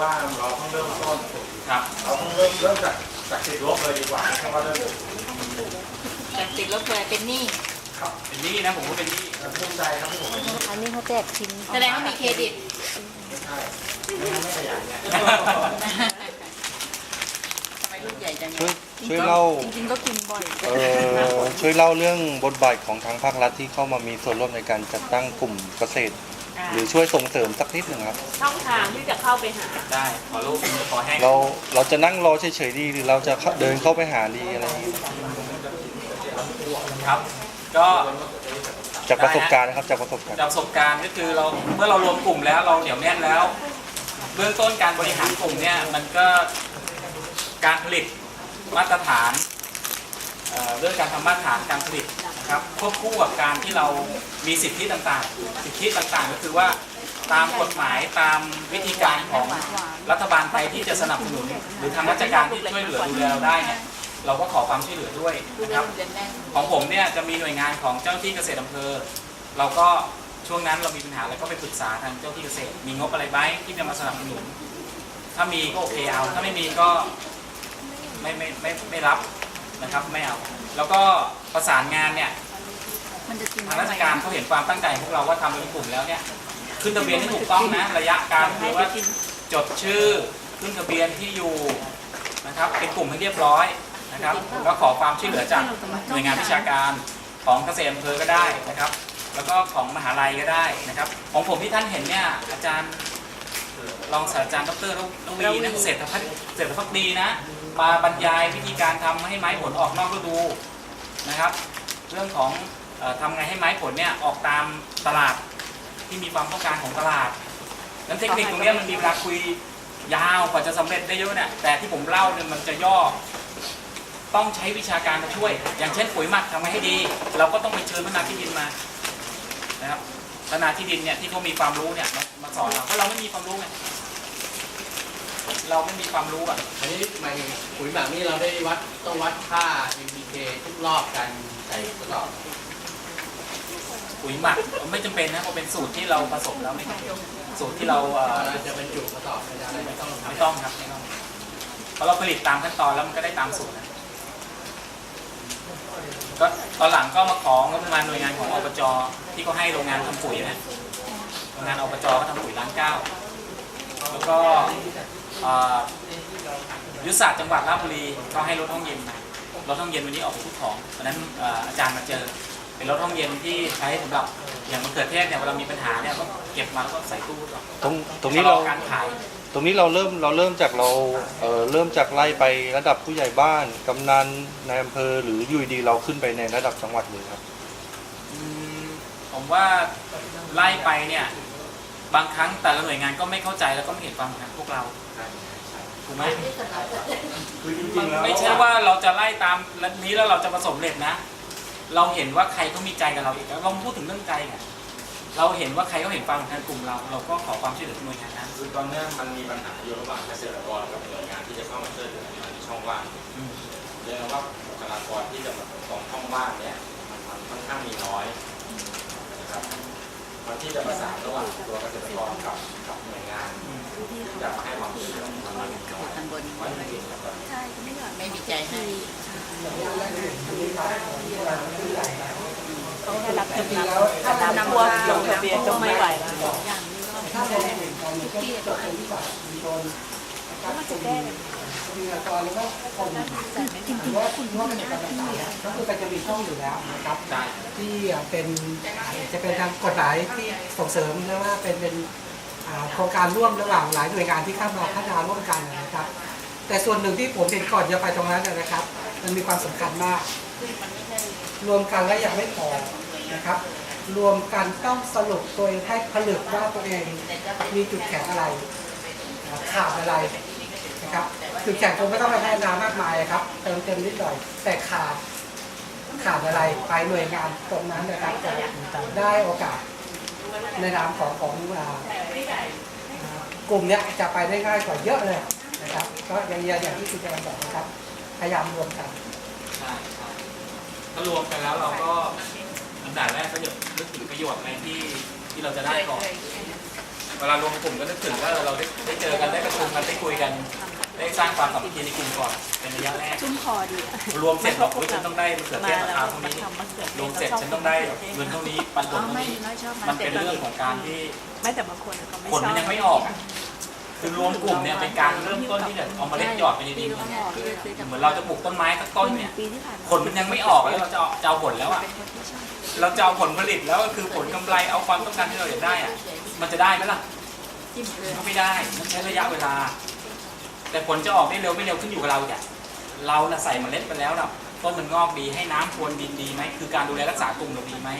ว่าเราต้องเริ่มต้นครับเราต้องเริ่มเริ่มจากจากติดลบเลยดีกว่าไม่ใช่ว่าเริ่มจากติดลบเลยเป็นหนี้ครับเป็นหนี้นะผมก็เป็นหนี้แล้วภูมิใจครับที่ผมไม่ใช่อันนี้เขาแจกชิ้นแสดงว่ามีเครดิตไม่ใช่ไม่งั้นไม่ขยันไงทำไมรุ่นใหญ่จังช่วยช่วยเล่าจริงๆก็กินบ่อยเออช่วยเล่าเรื่องบทบาทของทางภาครัฐที่เข้ามามีส่วนร่วมในการจัดตั้งกลุ่มเกษตร หรือช่วยส่งเสริมสักนิดหนึ่งครับ ช่องทางที่จะเข้าไปหา ได้ขอรูปขอแห้งเราเราจะนั่งรอเฉยๆดีหรือเราจะเข้าเดินเข้าไปหาดีอะไรอย่างนี้ครับ ก็จากประสบการณ์นะครับจากประสบการณ์จากประสบการณ์ก็คือเราเมื่อเรารวมกลุ่มแล้วเราเหนียวแน่นแล้ว เบื้องต้นการบริหารกลุ่มเนี่ยมันก็การผลิตมาตรฐานเอ่อเรื่องการทำมาตรฐานการผลิต นะครับควบคู่กับการที่เรามีสิทธิต่างๆ สิทธิต่างๆ ก็คือว่าตามกฎหมายตามวิธีการของรัฐบาลไทยที่จะสนับสนุน หรือทางราชการที่ช่วยเหลือดูแลเราได้เนี่ยเราก็ขอความช่วยเหลือด้วยนะครับ ของผมเนี่ยจะมีหน่วยงานของเจ้าที่เกษตรอำเภอ เราก็ช่วงนั้นเรามีปัญหาแล้วก็ไปปรึกษาทางเจ้าหน้าที่เกษตร มีงบอะไรไหมที่จะมาสนับสนุน ถ้ามีก็โอเคเอา ถ้าไม่มีก็ไม่ไม่ไม่ไม่รับ นะครับไม่เอาแล้วก็ประสานงานเนี่ยมันจะกินทางราชการเขาเห็นความตั้งใจของพวกเราว่าทำเป็นกลุ่มแล้วเนี่ยขึ้นทะเบียนที่ถูกต้องนะระยะการคือว่าจดชื่อขึ้นทะเบียนที่อยู่นะครับเป็นกลุ่มให้เรียบร้อยนะครับก็ขอความช่วยเหลือจากหน่วยงานวิชาการของเกษตรอำเภอก็ได้นะครับ แล้วก็ของมหาลัยก็ได้นะครับ ของผมที่ท่านเห็นเนี่ยอาจารย์รองศาสตราจารย์ดรระวีนักเศรษฐพัฒน์เศรษฐพักดีนะ มาบรรยายวิธีการทำให้ไม้ผลออกนอกฤดูนะครับ เรื่องของออทำไงให้ไม้ผลเนี่ยออกตามตลาดที่มีความต้องการของตลาดนั้นเทคนิคตรงนี้มันมีเวลาคุยยาวกว่าจะสำเร็จได้เยอะเนี่ยแต่ที่ผมเล่าเนี่ยมันจะย่อ ต้องใช้วิชาการมาช่วย อย่างเช่นปุ๋ยหมักทำไงให้ดี เราก็ต้องไปเชิญพนาที่ดินมานะครับพนาที่ดินเนี่ยที่เขามีความรู้เนี่ยมามาสอนเราเพราะเราไม่มีความรู้ไง เราไม่มีความรู้อะอันนี้หมายถึงปุ๋ยหมักนี่เราได้วัดต้องวัดค่า NPK ทุกรอบการใส่ทดสอบปุ๋ยหมักไม่จำเป็นนะเพราะเป็นสูตรที่เราผสมแล้วไม่สูตรที่เราเอ่อเราจะบรรจุกระสอบอะไรไม่ต้องไม่ต้องครับไม่ต้องเพราะเราผลิตตามขั้นตอนแล้วมันก็ได้ตามสูตรนะก็ตอนหลังก็มาของบประมาณหน่วยงานของอบจที่เขาให้โรงงานทำปุ๋ยนะโรงงานอบจก็ทำปุ๋ยล้านเก้าแล้วก็ ยุทธศาสตร์จังหวัดราชบุรีก็ให้รถห้องเย็นมารถห้องเย็นวันนี้ออกไปทุกของวันนั้นเอ่ออาจารย์มาเจอ เป็นรถห้องเย็นที่ใช้สำหรับอย่างมะเขือเทศเนี่ยเวลามีปัญหาเนี่ยก็เก็บมาแล้วก็ใส่ตู้ก่อนตรงตรงนี้เราชะลอการขายตรงนี้เราเริ่มเราเริ่มจากเราเอ่อเริ่มจากไล่ไประดับผู้ใหญ่บ้านกำนันในอำเภอหรืออยูดีๆเราขึ้นไปในระดับจังหวัดเลยครับอืมผมว่าไล่ไปเนี่ย บางครั้งแต่ละหน่วยงานก็ไม่เข้าใจแล้วก็ไม่เห็นความสำคัญพวกเราถูกไหมคือจริงๆแล้วไม่ใช่ว่าเราจะไล่ตามนี้แล้วเราจะประสบเร็จนะ เราเห็นว่าใครเขามีใจกับเราอีกแล้วเราพูดถึงเรื่องใจไงเราเห็นว่าใครเขาเห็นความสำคัญกลุ่มเรา เราก็ขอความช่วยเหลือจากหน่วยงานนั้นคือตอนเนี้ยมันมีปัญหาอยู่ระหว่างเกษตรกรกับหน่วยงานที่จะเข้ามาช่วยเหลือมันมีช่องว่างอืมเรียกว่าบุคลากรที่จะมาตรงช่องว่างเนี่ยมันมันค่อนข้างมีน้อยนะครับมัน ที่จะประสานระหว่างตัวเกษตรกรกับกับหน่วยงานที่จะมาให้ความช่วยเหลือมันมันน้อยทางบนน้อยจริงๆครับไม่มีใจให้ต้องได้รับจำนำถ้าน้ำท่วมลงทะเบียนก็ไม่ไหวแล้วอย่างนี้ก็ทุกที่ก็อันนี้แล้วมันจะแก้ ยังไงแต่ไม่จริงๆแล้วคุณว่ามันหน้าที่อะก็คือมันจะมีช่องอยู่แล้วนะครับใช่ที่เป็นจะเป็นทางกฎหมายที่ส่งเสริมเรียกว่าเป็นเป็นอ่าโครงการร่วมระหว่างหลายหน่วยงานที่เข้ามาพัฒนาร่วมกันนะครับ แต่ส่วนหนึ่งที่ผมเห็นก่อนจะไปตรงนั้นนะครับ มันมีความสำคัญมาก รวมกันแล้วยังไม่พอนะครับ รวมกันต้องสรุปตัวเองให้ผลึกว่าตัวเองมีจุดแข็งอะไรขาดอะไรนะครับ จุดแข็งคงไม่ต้องไปพัฒนามากมายครับเติมเต็มนิดหน่อยแต่ขาดขาดอะไรไปหน่วยงานตรงนั้นนะครับจะได้โอกาสในนามของของอ่าอ่ากลุ่มเนี้ยจะไปได้ง่ายกว่าเยอะเลยนะครับ ก็อย่างอย่างที่คุณกำลังบอกนะครับ พยายามรวมกันใช่ใช่ถ้ารวมกันแล้วเราก็อันดับแรกก็จะนึกถึงประโยชน์อะไรที่ที่เราจะได้ก่อนเวลารวมกลุ่มก็นึกถึงว่าเราได้ได้เจอกันได้ประชุมกันได้คุยกัน ได้สร้างความสามัคคีในกลุ่มก่อนเป็นระยะแรก ชุ่มคอดีอะรวมเสร็จบอกว่าฉันต้องได้มะเขือเทมาศราแล้วคามาเท่านี้ทำมะเขือเทศรวมเสร็จฉันต้องได้เงินเท่านี้ปันผอ๋อลเท่าไม่นี้ไม่ชอบมันเป็นเรื่องของการที่ไม่แต่บางคนเขาไม่ผลชอบมันยังไม่ออกอะคือรวมกลุ่มเนี่ยเป็นการเริ่มต้นที่จะเอาเมล็ดหยอดไปในดินเนี่ยเหมือนเราจะปลูกต้นไม้สักต้นเนี่ยปีที่ผ่านมาผลมันยังไม่ออกแล้วเราจะเอาจะเอาผลแล้วอะเป็นคนที่ชอบเราจะเอาผลผลิตแล้วก็คือผลกำไรเอาความต้องการที่เราอยากได้อะมันจะได้ไหมล่ะจิ้มเกลือก็ไม่ได้มันใช้ระยะเวลา แต่ผลจะออกได้เร็วไม่เร็วขึ้นอยู่กับเราจ้ะเราน่ะใส่เมล็ดไปแล้วน่ะต้นมันงอกดีให้น้ำพรวนดินดีไหมคือการดูแลรักษากลุ่มเราดีไหม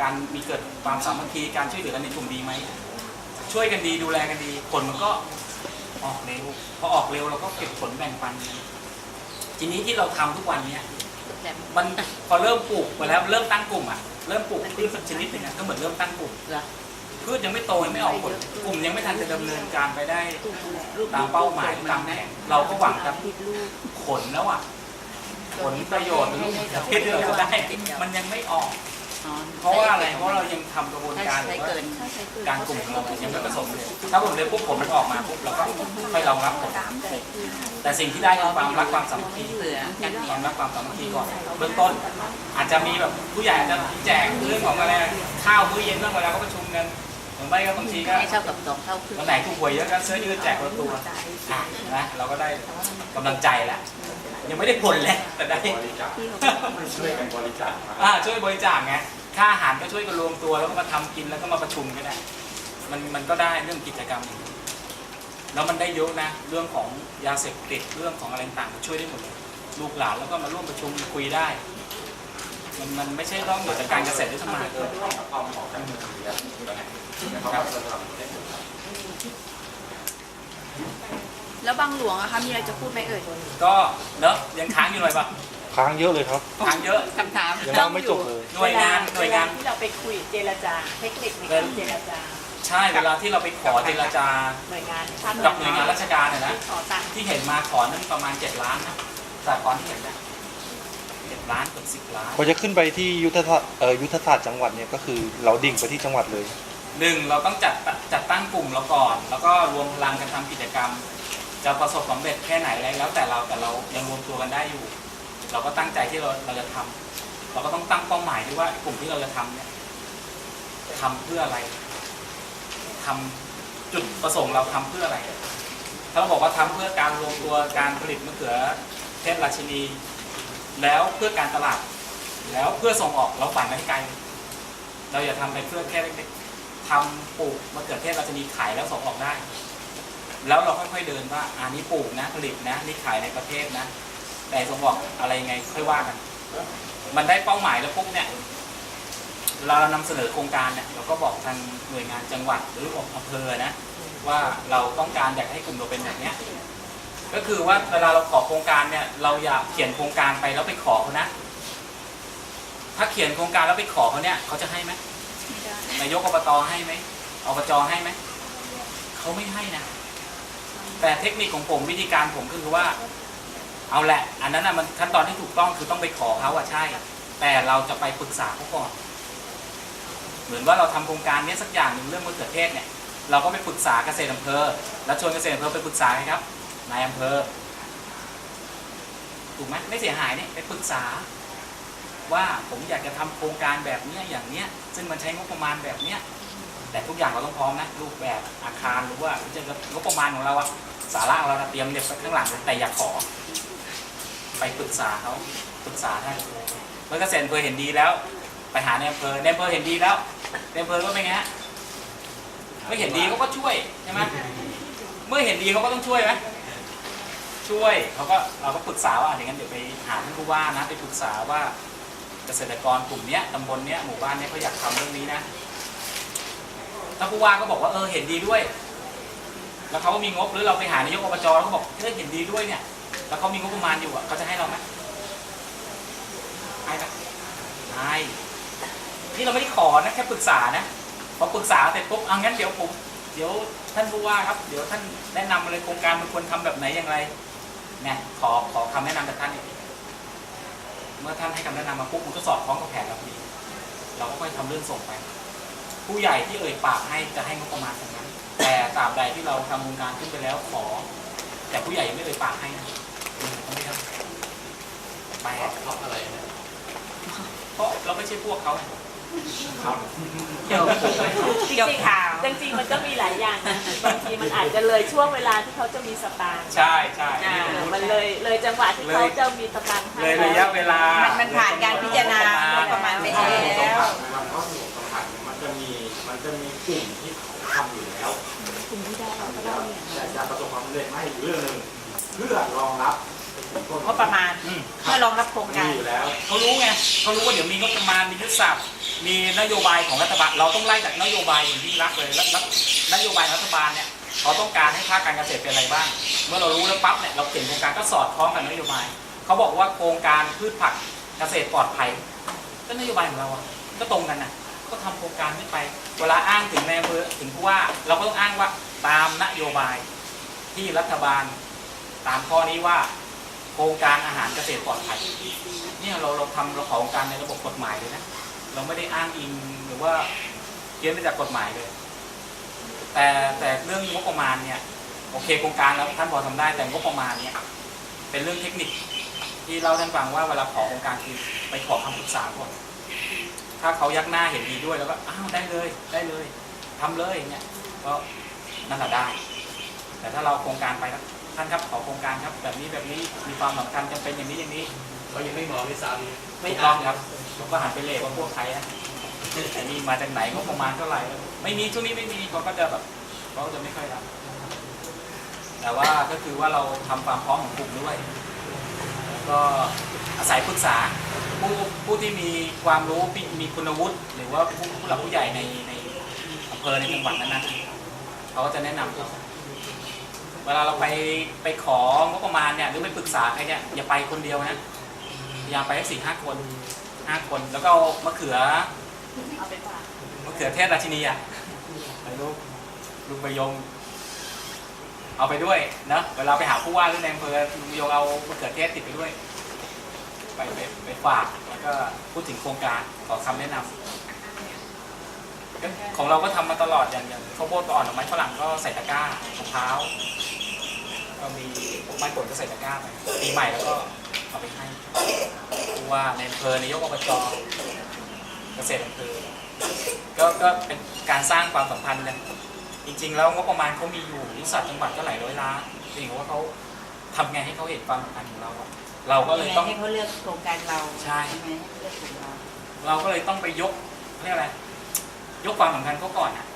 การมีเกิดความสามัคคีการช่วยเหลือกันในกลุ่มดีไหมช่วยกันดีดูแลกันดีผลมันก็ออกเร็วพอออกเร็วเราก็เก็บผลแบ่งปันทีนี้ที่เราทำทุกวันเนี้ยมันพอเริ่มปลูกไปแล้วเริ่มตั้งกลุ่มอะเริ่มปลูกพืชชนิดหนึ่งก็เหมือนเริ่มตั้งกลุ่ม พืชยังไม่โตยังไม่ออกผลกลุ่มยังไม่ทันจะดำเนินการไปได้ตามเป้าหมายตามแผนเราก็หวังจะผิดลูกผลแล้วอะผลประโยชน์หรือประเทศที่เราจะได้มันยังไม่ออก เพราะว่าอะไรเพราะเรายังทำกระบวนการหรือว่าการกลุ่มของเรายังไม่ประสบเลยถ้าผมเลยปุ๊บผลมันออกมาปุ๊บเราก็ค่อยรองรับผลแต่สิ่งที่ได้คือความรักความสามัคคีกันความรักความสามัคคีก่อนเบื้องต้น อาจจะมีแบบผู้ใหญ่อาจจะแจกเรื่องของอะไรข้าวมื้อเย็นเรื่องเวลาเขาประชุมกัน รือไม่ก็บางทีก็ให้เท่ากับสองเท่าครึ่งวันไหนถูกหวยเยอะก็เสื้อยืดแจกคนละตัวอะนะเราก็ได้กำลังใจแหละยังไม่ได้ผลเลยแต่ได้บริจาคที่เขาช่วยกันบริจาคมาอ่าช่วยบริจาคไงค่าอาหารก็ช่วยกันรวมตัวแล้วก็มาทำกินแล้วก็มาประชุมกันได้ มันมันก็ได้เรื่องกิจกรรมอย่างนี้แล้วมันได้เยอะนะเรื่องของยาเสพติดเรื่องของอะไรต่างๆช่วยได้หมดเลยลูกหลานแล้วก็มาร่วมประชุมคุยได้ มันมันไม่ใช่ต้องเหนือจากการเกษตรหรือทำมาหากินเอาของกันมือถือแล้ว เขาก็จะทำได้หมดครับแล้วบางหลวงอะคะมีอะไรจะพูดไหมเอ่ยก็เนอะยังค้างอยู่หน่อยปะค้างเยอะเลยครับ ค้างเยอะ คำถาม ยังเล่าไม่จบเลย หน่วยงานหน่วยงานที่เราไปคุยเจรจา เทคนิคในการเจรจา ใช่เวลาที่เราไปขอเจรจา หน่วยงานภาคกับหน่วยงานราชการเนี่ยนะ ขอตังค์ที่เห็นมาขอนั่นประมาณ 7 ล้านนะแต่ก่อนที่เห็นนะเจ็ดล้านเกือบสิบล้าน พอจะขึ้นไปที่ยุทธศาสตร์เอ่อยุทธศาสตร์จังหวัดเนี่ยก็คือเราดิ่งไปที่จังหวัดเลย หนึ่งเราต้องจัดจัดตั้งกลุ่มเราก่อน แล้วก็รวมพลังกันทำกิจกรรม จะประสบความสำเร็จแค่ไหนอะไรแล้วแต่เราแต่เรายังรวมตัวกันได้อยู่ เราก็ตั้งใจที่เราเราจะทำเราก็ต้องตั้งเป้าหมายด้วยว่ากลุ่มที่เราจะทำเนี่ยทำเพื่ออะไรทำจุดประสงค์เราทำเพื่ออะไร ถ้าเราบอกว่าทำเพื่อการรวมตัวการผลิตมะเขือเทศราชินี แล้วเพื่อการตลาด แล้วเพื่อส่งออกเราฝันไปให้ไกล เราอย่าทำไปเพื่อแค่เล็ก ทำปลูกมะเขือเทศเราจะมีขายแล้วส่งออกได้ แล้วเราค่อยๆเดินว่าอันนี้ปลูกนะผลิตนะนี่ขายในประเทศนะ แต่ส่งออกอะไรไงค่อยว่ากัน มันได้เป้าหมายแล้วปุ๊บเนี่ยเวลาเรานำเสนอโครงการเนี่ยเราก็บอกทางหน่วยงานจังหวัดหรืออำเภอนะว่าเราต้องการอยากให้กลุ่มเราเป็นแบบเนี้ยก็คือว่าเวลาเราขอโครงการเนี่ย เราอย่าเขียนโครงการไปแล้วไปขอเขานะ ถ้าเขียนโครงการแล้วไปขอเขาเนี่ยเขาจะให้ไหม นายกอบตให้ไหมอบจให้ไหมเขาไม่ให้นะแต่เทคนิคของผมวิธีการผมคือว่า เอาแหละ อันนั้นน่ะมันขั้นตอนที่ถูกต้องคือต้องไปขอเขาอะใช่ แต่เราจะไปปรึกษาเขาก่อน เหมือนว่าเราทำโครงการนี้สักอย่างหนึ่งเรื่องมะเขือเทศเนี่ย เราก็ไปปรึกษาเกษตรอำเภอ แล้วชวนเกษตรอำเภอไปปรึกษาครับนายอำเภอถูกไหมไม่เสียหายเนี่ยไปปรึกษา ว่าผมอยากจะทำโครงการแบบเนี้ยอย่างเนี้ยซึ่งมันใช้งบประมาณแบบเนี้ยแต่ทุกอย่างเราต้องพร้อมนะรูปแบบอาคารหรือว่าจะงบประมาณของเราอะสาระของเราเตรียมเด็บไปข้างหลังแต่อย่าขอ ไปปรึกษาเขาปรึกษาท่านเมื่อเกษตรอำเภอเห็นดีแล้ว ไปหาในอำเภอในอำเภอเห็นดีแล้วในอำเภอก็เป็นไงฮะไม่เห็นดีเขาก็ช่วยใช่ไหมเมื่อเห็นดีเขาก็ต้องช่วยไหมช่วยเขาก็เราก็ปรึกษาว่าอย่างนั้นเดี๋ยวไปหาท่านผู้ว่านะไปปรึกษาว่า เกษตรกรกลุ่มเนี้ยตำบลเนี้ยหมู่บ้านเนี้ยเขาอยากทำเรื่องนี้นะถ้าผู้ว่าก็บอกว่าเออเห็นดีด้วย แล้วเขาก็มีงบหรือเราไปหานายกอบจแล้วก็บอกเออเห็นดีด้วยเนี่ย แล้วเขามีงบประมาณอยู่อะเขาจะให้เราไหมให้ไหมให้นี่เราไม่ได้ขอนะแค่ปรึกษานะพอปรึกษาเสร็จปุ๊บเอางั้นเดี๋ยวผมเดี๋ยวท่านผู้ว่าครับ เดี๋ยวท่านแนะนำเลยโครงการมันควรทำแบบไหนอย่างไรเนี่ยขอขอคำแนะนำจากท่านอีก เมื่อท่านให้คำแนะนำมาปุ๊บมันก็สอดคล้องกับแผนเราพอดีเราก็ค่อยทำเรื่องส่งไป ผู้ใหญ่ที่เอ่ยปากให้จะให้งบประมาณตรงนั้นตราบใดที่เราทำโครงการขึ้นไปแล้วขอ แต่ผู้ใหญ่ยังไม่เคยปากให้นะอืมเขาไม่ทำไปเพราะเพราะอะไรนะเพราะเราไม่ใช่พวกเขาไง ครับจบจบข่าวจริงๆมันก็มีหลายอย่างนะบางทีมันอาจจะเลยช่วงเวลาที่เขาจะมีสตางค์ใช่ใช่ อ่านี่ผมรู้มันเลยเลยจังหวะที่เขาจะมีสตางค์ให้เลยระยะเวลา มันมันผ่านการพิจารณาประมาณไปถ้าแล้วสมมติสัมผัสมันเข้าสู่สัมผัสเนี่ยมันจะมีมันจะมีกลุ่มที่เขาทำอยู่แล้วกลุ่มที่ได้เราก็ได้เนี่ยแต่จะประสบความสำเร็จไม่อีกเรื่องหนึ่งเพื่อรองรับต้นงบประมาณอืมเพื่อรองรับโครงมีการอยู่แล้วเขารู้ไง เขารู้ว่าเดี๋ยวมีงบประมาณมียุทธศาสตร์มีนโยบายของรัฐบาล เราต้องไล่จากนโยบายอย่างที่รักเลยแล้วนโยบายรัฐบาลเนี่ยเขาต้องการให้ภาคการเกษตรเป็นอะไรบ้าง เมื่อเรารู้แล้วปั๊บเนี่ยเราเขียนโครงการก็สอดคล้องกับนโยบายเขาบอกว่าโครงการพืชผักเกษตรปลอดภัยก็นโยบายของเราอะก็ตรงกันนะก็ทำโครงการนี้ไป เวลาอ้างถึงในอำเภอถึงผู้ว่าเราก็ต้องอ้างว่าตามนโยบายที่รัฐบาลตามข้อนี้ว่า ครงการอาหารเกษตรปลอดภัยเนี่ยเราเราทำเราขอโครงการในระบบกฎหมายเลยนะเราไม่ได้อ้างอิงหรือว่าเพี้ยนไปจากกฎหมายเลย แต่แต่เรื่องงบประมาณเนี่ยโอเคโครงการแล้วท่านพอทำได้แต่งบประมาณเนี่ยเป็นเรื่องเทคนิคที่เราท่านฟังว่าเวลาขอโครงการคือไปขอคำปรึกษาก่อนถ้าเขายักหน้าเห็นดีด้วยแล้วก็อ้าวได้เลยได้เลยทำเลยเนี่ยก็นั่นแหละได้ แต่ถ้าเราโครงการไปแล้ว ท่านครับขอโครงการครับ แบบนี้แบบนี้มีความสำคัญจำเป็นอย่างนี้อย่างนี้เขายังไม่มองด้วยซ้ำไม่ต้องครับผมก็หันไปเลว่าพวกใครนะไอ้นี่มาจากไหนก็ประมาณเท่าไหร่ ไม่มีช่วงนี้ไม่มีเขาก็จะแบบเขาก็จะไม่ค่อยรับแต่ว่าก็คือว่าเราทำความพร้อมของกลุ่มด้วยแล้วก็อาศัยปรึกษาผู้ผู้ที่มีความรู้มีมีคุณวุฒิหรือว่าผู้ผู้หลักผู้ใหญ่ในในอำเภอในจังหวัดนั้นๆเขาก็จะแนะนำเรา เวลาเราไปไปของบประมาณเนี่ยหรือไปปรึกษาใครเนี่ยอย่าไปคนเดียวนะพยายามไปสักสี่ห้าคนห้าคน แล้วก็เอามะเขือเอาไปฝากมะเขือเทศราชินีอะไปลูกลุงประยง เอาไปด้วยนะเวลาไปหาผู้ว่าหรือในอำเภอลุงประยงเอามะเขือเทศติดไปด้วย ไปไปไปฝากแล้วก็พูดถึงโครงการขอคำแนะนำของเราก็ทำมาตลอดอย่างอย่างข้าวโพดก็อ่อนดอไม้ฝรั่งก็ใส่ตะกร้ามะพร้า ก็มีพวกไม้ผลก็ใส่ตะกร้าไปปีใหม่แล้วก็เอาไปให้ผู้ว่าในอำเภอนายกอบจเกษตรอำเภอก็ก็เป็นการสร้างความสัมพันธ์กันจริง ๆ แล้วงบประมาณเขามีอยู่ยุทธศาสตจังหวัดก็หลายร้อยล้านเพียงแต่ว่าเขาทำไงให้เขาเห็นความสำคัญของเราอะเราก็เลยต้อง ให้เขาเลือกโครงการเราใช่ ไหมเลือกกลุ่มเราเราก็เลยต้องไปยกเรียกอะไรยกความสำคัญเขาก่อนอะ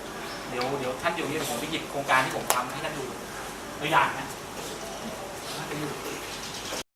เดี๋ยวเดี๋ยวท่านอยู่นี่เดี๋ยวผมไปหยิบโครงการที่ผมทำให้ท่านดูตัวอย่างนะ Thank you.